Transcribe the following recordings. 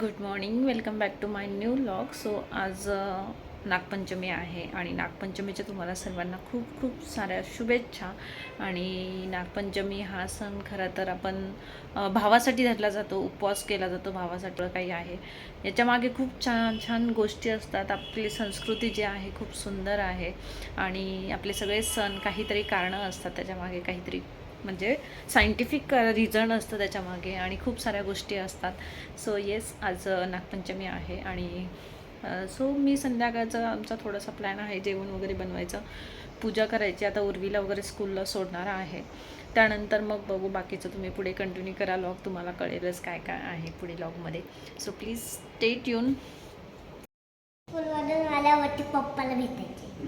Good morning welcome back to my new vlog so आज नागपंचमी आहे आणि नागपंचमीच्या तुम्हाला सर्वांना खूप खूप साऱ्या शुभेच्छा. आणि नागपंचमी हा सण खरं तर आपण भावासाठी धरला जातो उपवास केला जातो भावासाठी काही आहे. याच्यामागे खूप छान छान गोष्टी असतात. आपली संस्कृती जी आहे खूप सुंदर आहे. आणि आपले सगळे सण काहीतरी कारणं असतात त्याच्यामागे काहीतरी म्हणजे सायंटिफिक रिझन uh, असतं त्याच्यामागे आणि खूप साऱ्या गोष्टी असतात. सो येस आज uh, नागपंचमी आहे आणि uh, सो मी संध्याकाळचा आमचा थोडासा प्लॅन आहे जेवण वगैरे बनवायचं. पूजा करायची आता उर्वीला वगैरे स्कूलला सोडणार आहे. त्यानंतर मग बघू बाकीचं तुम्ही पुढे कंटिन्यू करा लॉग तुम्हाला कळेलच काय काय आहे पुढे लॉगमध्ये सो प्लीज स्टे ट्यून स्कूलमधून आल्यावरती पप्पाला भेटायचे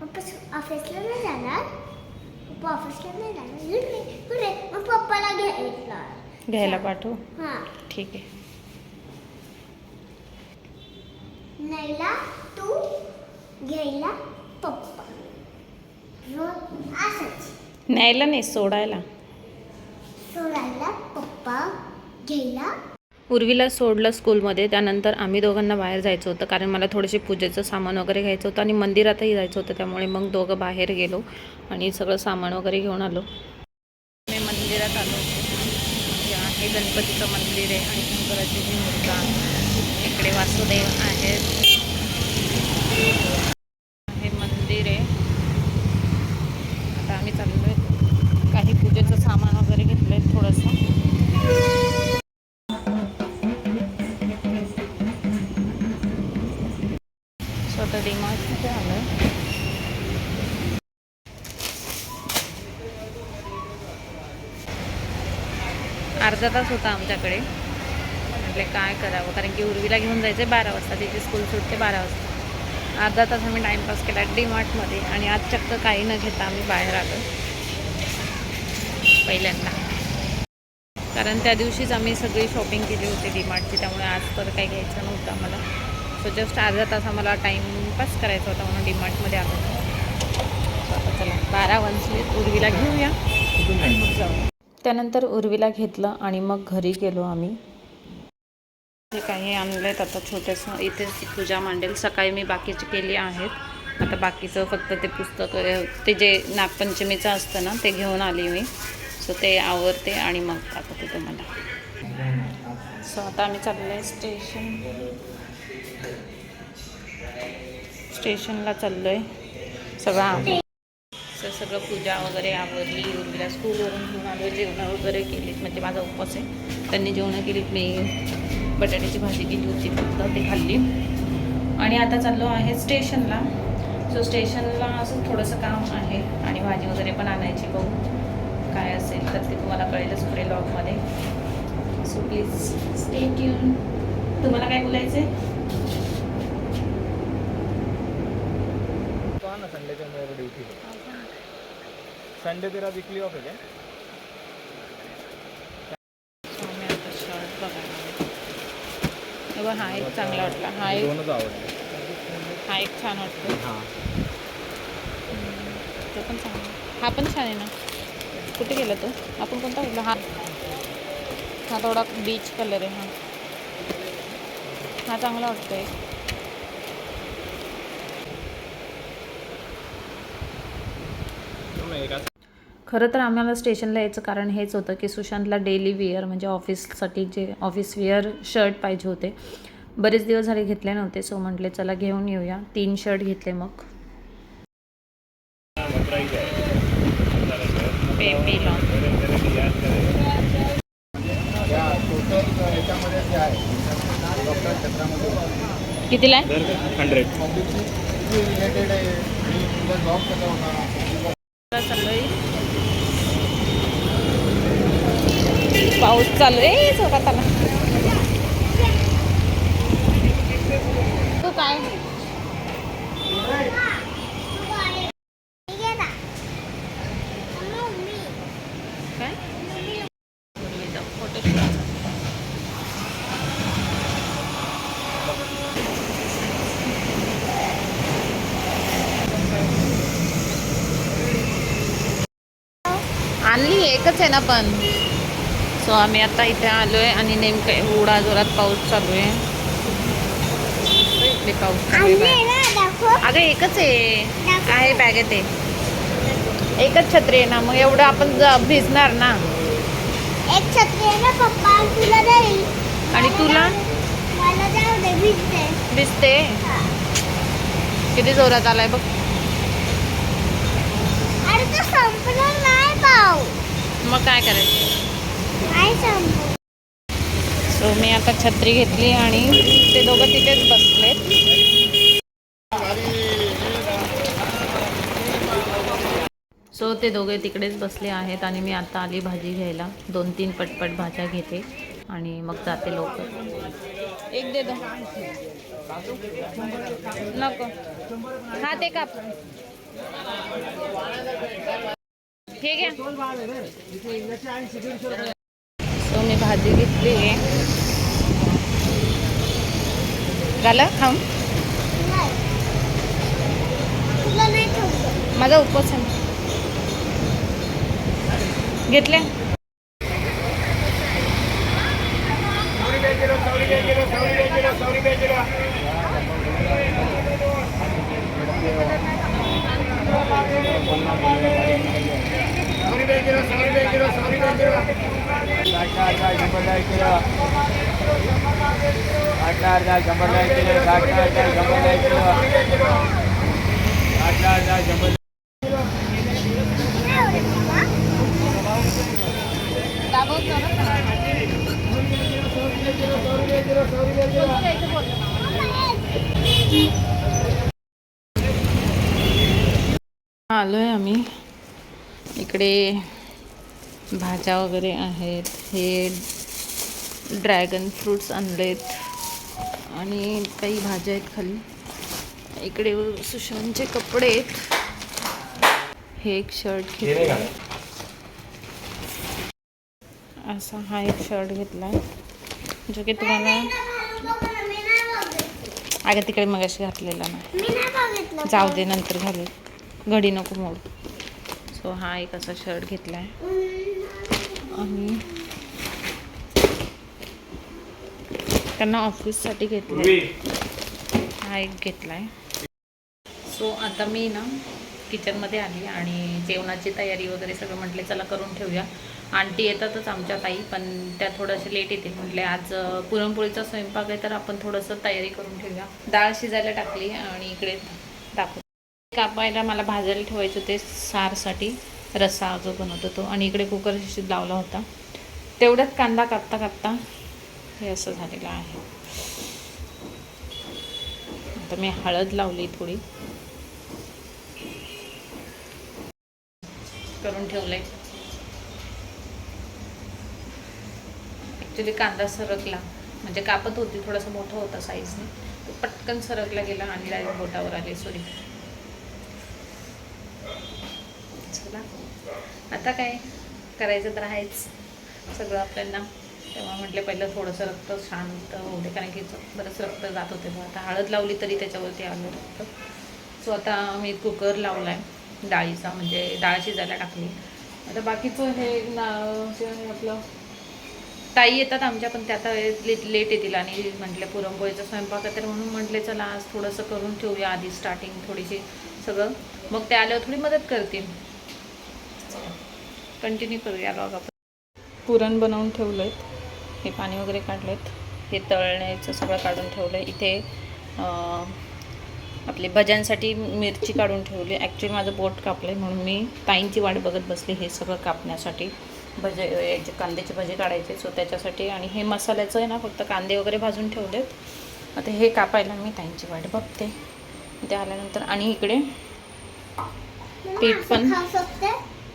पप्पा ऑफिसला नाही जाणार? पप्पा ऑफिसला नाही जाणार कुठे मग पप्पाला घ्यायला घ्यायला पाठवू? हां ठीक आहे. नाहीला तू घ्यायला पप्पा. रोज असंच. न्यायला नाही सोडायला. सोडायला पप्पा घ्यायला उर्वीला सोडलं स्कूलमध्ये त्यानंतर आम्ही दोघांना बाहेर जायचं होतं कारण मला थोडेसे पूजेचं सामान वगैरे घ्यायचं होतं आणि मंदिरातही जायचं होतं त्यामुळे मग दोघं बाहेर गेलो आणि सगळं सामान वगैरे घेऊन आलो. मी मंदिरात आलो हे आहे गणपतीचं मंदिर आहे आणि शंकराची मूर्ती इकडे वासुदेव आहेत. स्वतः डिमार्टमध्ये आलं? अर्धा तास होता आमच्याकडे. म्हटले काय करावं? कारण की उर्वीला घेऊन जायचं आहे बारा वाजता. तिची स्कूल सुटते बारा वाजता. अर्धा तास आम्ही टाईमपास केला डीमार्टमध्ये आणि आज चक्क काही न घेता आम्ही बाहेर आलो. पहिल्यांदा. कारण त्या दिवशीच आम्ही सगळी शॉपिंग केली होती डीमार्टची त्यामुळे आज तर काही घ्यायचं नव्हतं आम्हाला. सो जस्ट अर्धा तास आम्हाला टाईमपास करायचा होता म्हणून डिमार्टमध्ये आलो. So आता चला बारा वाजले. उर्वीला घेऊया. जाऊ त्यानंतर उर्वीला घेतलं आणि मग घरी गेलो आम्ही. हे काही आणलेत आता छोटंसं. इथे पूजा मांडेल. सकाळी मी बाकीची केली आहेत. आता बाकीचं फक्त ते पुस्तक ते जे नागपंचमीचं असतं ना ते घेऊन आली मी. सो ते आवडते आणि मग दाखवते तुम्हाला सो आता आम्ही चाललो आहे स्टेशन. स्टेशनला चाललो आहे सगळं सर सगळं पूजा वगैरे आवरली उर्मीला स्कूलवरून घेऊन आलो जेवणं वगैरे केलीत. म्हणजे माझा उपवास आहे. त्यांनी जेवणं केलीत मी बटाट्याची भाजी केली होती फक्त ते खाल्ली. आणि आता चाललो आहे स्टेशनला. सो स्टेशनला असं थोडंसं काम आहे आणि भाजी वगैरे पण आणायची बघू. काय असेल तर ते तुम्हाला कळेलच पुढे लॉगमध्ये सो प्लीज स्टे ट्यून तुम्हाला काय बोलायचं आहे तो ना संडे को मेरे ड्यूटी संडे तेरा वीकली ऑफ है क्या? मी आता शर्ट बघायला आले. हे बघ, हा एक चांगला वाटला. हा एक दोनच आवडले. हा एक छान वाटतो हां. तो पण चांगला. हा पण छान आहे ना. कुठे गेला तो? आपण कोणता घेतला हा. हा थोडा बीच कलर आहे हा. हा चांगला वाटतोय. खरं तर आम्हाला स्टेशनला यायचं कारण हेच होतं की सुशांतला डेली वेअर म्हणजे ऑफिससाठी जे ऑफिस वेअर शर्ट पाहिजे होते बरेच दिवस झाले घेतले नव्हते. सो म्हटले चला घेऊन येऊया. तीन शर्ट घेतले मग. बेबी लॉंग या टोटल याच्यामध्ये जे आहे डॉक्टर क्षेत्रामध्ये कितीला आहे हंड्रेड पब्लिकशी रिलेटेड आहे आणि तुझा जॉब कसा होता चाललोय पाऊस चालू आहे. जोरात आला तू काय? आणली एकच आहे ना पण. सो आम्ही आता इथे आलो आहे आणि नेमकं एवढा जोरात पाऊस चालू आहे इकडे पाऊस चालू आहे अगं एकच आहे. आहे बॅगेत आहे एकच छत्री आहे ना मग एवढं आपण भिजणार ना. एक छत्री आहे ना पप्पा तुला देईल आणि तुला? मला जाऊ दे भिजते. भिजते? किती जोरात आलाय बघ. अरे तो संपला नाही पाऊ मग काय करायचं? सो मी आता छत्री घेतली आणि ते दोघं तिथेच बसलेत सो ते दोघे तिकडेच बसले आहेत आणि मी आता आली भाजी घ्यायला. दोन तीन पटपट भाज्या घेते आणि मग जाते लवकर. एक दे दो नको. हा ते काप. हे घ्या. भाजी घेतली झालं खाऊन माझा उपवास आहे घेतले आहे झालं खाऊन नाही तुला नाही ठेवलं माझा आलो आहे आम्ही. इकडे भाज्या वगैरे आहेत हे ड्रॅगन फ्रूट्स आणलेत. आणि काही भाज्या आहेत खाली. इकडे सुशांतचे कपडे आहेत. हे एक शर्ट घेतलं असा हा एक शर्ट घेतला जो की तुम्हाला अगं तिकडे मगाशी घातलेला नाही. जाऊ दे नंतर घालेल. घडी नको मोड. सो हा एक असा शर्ट घेतला आहे आणि त्यांना ऑफिससाठी घेतला हा एक घेतला आहे सो आता मी ना किचनमध्ये आली आणि जेवणाची तयारी वगैरे सगळं म्हटले चला करून ठेवूया. आंटी येतातच आमच्या ताई पण त्या थोडंसं लेट येतील. म्हटले आज पुरणपोळीचा स्वयंपाक आहे तर आपण थोडंसं तयारी करून ठेवूया. डाळ शिजायला टाकली आणि इकडे टाकू कापायला मला भाजायला ठेवायचं होते सारसाठी. रस्सा जो बनवतो तो. आणि इकडे कुकर शिजत लावला होता. तेवढ्यात कांदा कापता कापता हे असं झालेलं आहे. आता मी हळद लावली थोडी. करून ठेवलंय. ॲक्च्युली कांदा सरकला. म्हणजे कापत होती थोडासा मोठा होता साईजने तो पटकन सरकला गेला आणि डायरेक्ट बोटावर आले. सॉरी चला. आता काय करायचं तर आहेच. सगळं आपल्याला. तेव्हा म्हटलं पहिलं थोडंसं रक्त शांत होते कारण की बरंच रक्त जात होते. मग आता हळद लावली तरी त्याच्यावरती आलं रक्त. सो आता मी कुकर लावला आहे डाळीचा म्हणजे डाळ शिजायला टाकली. आता बाकीचं हे ना जे आपलं ताई येतात आमच्या पण त्या आता लेट लेट येतील आणि म्हटलं पुरणपोळीचा स्वयंपाक आहे तर म्हणून म्हटले चला आज थोडंसं करून ठेवूया आधी स्टार्टिंग थोडीशी सगळं. मग ते आल्यावर थोडी मदत करतील. कंटिन्यू करूया लॉग आपण. पुरण बनवून ठेवलं आहेत हे पाणी वगैरे काढलेत. हे तळण्याचं सगळं काढून ठेवलं आहे इथे आपले आपली भज्यांसाठी मिरची काढून ठेवली. ॲक्च्युली माझं बोट कापलं आहे म्हणून मी ताईंची वाट बघत बसली हे सगळं कापण्यासाठी. भजे याचे कांद्याचे भजे काढायचे सो त्याच्यासाठी. आणि हे मसाल्याचं आहे ना फक्त कांदे वगैरे भाजून ठेवलेत. आता हे कापायला मी ताईंची वाट बघते. ते आल्यानंतर आणि इकडे पीठ पण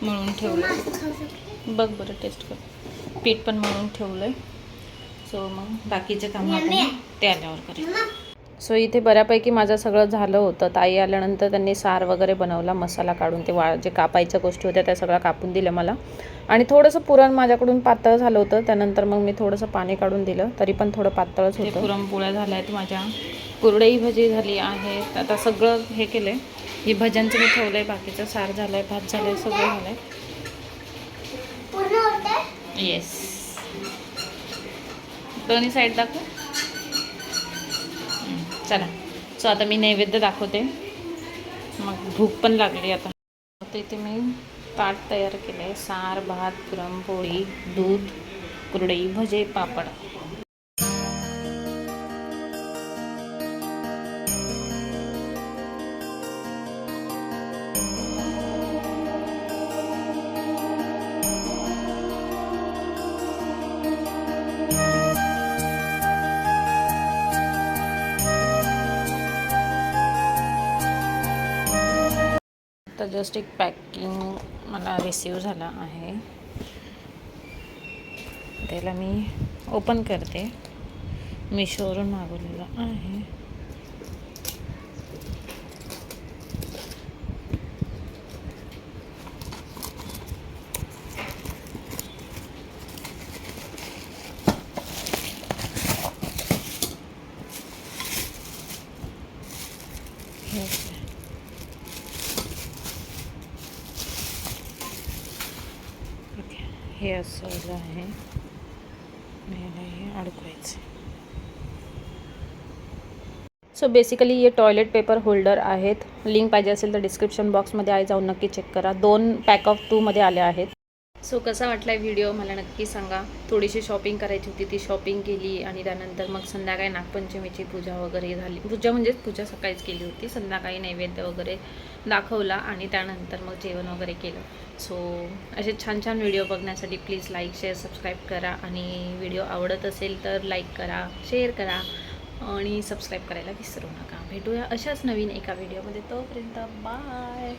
मळून ठेवलं बघ बरं टेस्ट कर. पीठ पण म्हणून ठेवलं आहे सो मग बाकीचे कामं. आपण ते आल्यावर मम्मा, सो इथे बऱ्यापैकी माझं सगळं झालं होतं. ताई आल्यानंतर त्यांनी सार वगैरे बनवला मसाला काढून ते वा जे कापायच्या गोष्टी होत्या त्या सगळ्या कापून दिल्या मला. आणि थोडंसं पुरण माझ्याकडून पातळ झालं होतं. त्यानंतर मग मी थोडंसं पाणी काढून दिलं. तरी पण थोडं पातळच होतं. पुरणपोळ्या झाल्या आहेत माझ्या. कुरडई भजी झाली आहेत आता सगळं हे केलं आहे ही भज्यांचं मी ठेवलं आहे बाकीचं सार झालं आहे भात झालं आहे सगळं झालं आहे पूर्ण होते येस आणि साईड दाखव. चला. सो आता मी नैवेद्य दाखवते. मग भूक पण लागली आता. आता इथे मी ताट तयार केलं आहे सार भात पुरणपोळी दूध कुरडई भजे पापड. तर जस्ट एक पॅकिंग मला रिसीव झाला आहे. त्याला मी ओपन करते. मिशोवरून मागवलेलं आहे हे असं. ओके हे असं आहे. हे अडकवायचं. सो बेसिकली हे टॉयलेट पेपर होल्डर आहेत. लिंक पाहिजे असेल तर डिस्क्रिप्शन बॉक्समध्ये आहे. जाऊन नक्की चेक करा. दोन पॅक ऑफ टूमध्ये आले आहेत. सो कसा वाटला व्हिडिओ मला नक्की सांगा. थोडीशी शॉपिंग करायची होती ती शॉपिंग केली आणि त्यानंतर मग संध्याकाळी नागपंचमीची पूजा वगैरे झाली. पूजा म्हणजेच पूजा सकाळीच केली होती. संध्याकाळी नैवेद्य वगैरे दाखवला आणि त्यानंतर मग जेवण वगैरे केलं. सो असे छान छान व्हिडिओ बघण्यासाठी प्लीज लाईक शेअर सबस्क्राईब करा आणि व्हिडिओ आवडत असेल तर लाईक करा शेअर करा आणि सबस्क्राईब करायला विसरू नका. भेटूया अशाच नवीन एका व्हिडिओमध्ये तोपर्यंत बाय